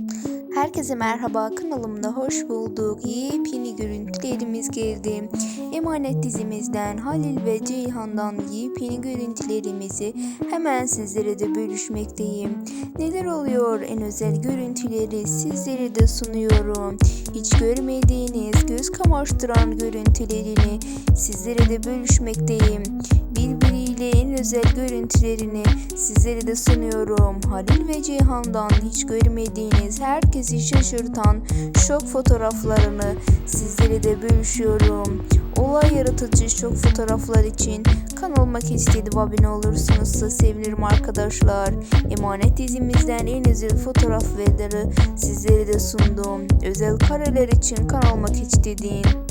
Mm-hmm. Herkese merhaba kanalımda hoş bulduk. Yepyeni görüntülerimiz geldi. Emanet dizimizden Halil ve Ceyhan'dan yepyeni görüntülerimizi hemen sizlere de bölüşmekteyim. Neler oluyor en özel görüntüleri sizlere de sunuyorum. Hiç görmediğiniz göz kamaştıran görüntülerini sizlere de bölüşmekteyim. Birbiriyle en özel görüntülerini sizlere de sunuyorum. Halil ve Ceyhan'dan hiç görmediğiniz, herkesi şaşırtan şok fotoğraflarını sizlere de bölüşüyorum. Olay yaratıcı şok fotoğraflar için kanalıma keşfedip abone olursunuz da sevinirim arkadaşlar. Emanet dizimizden en özel fotoğrafları sizlere de sundum. Özel kareler için kanalıma keşfedin.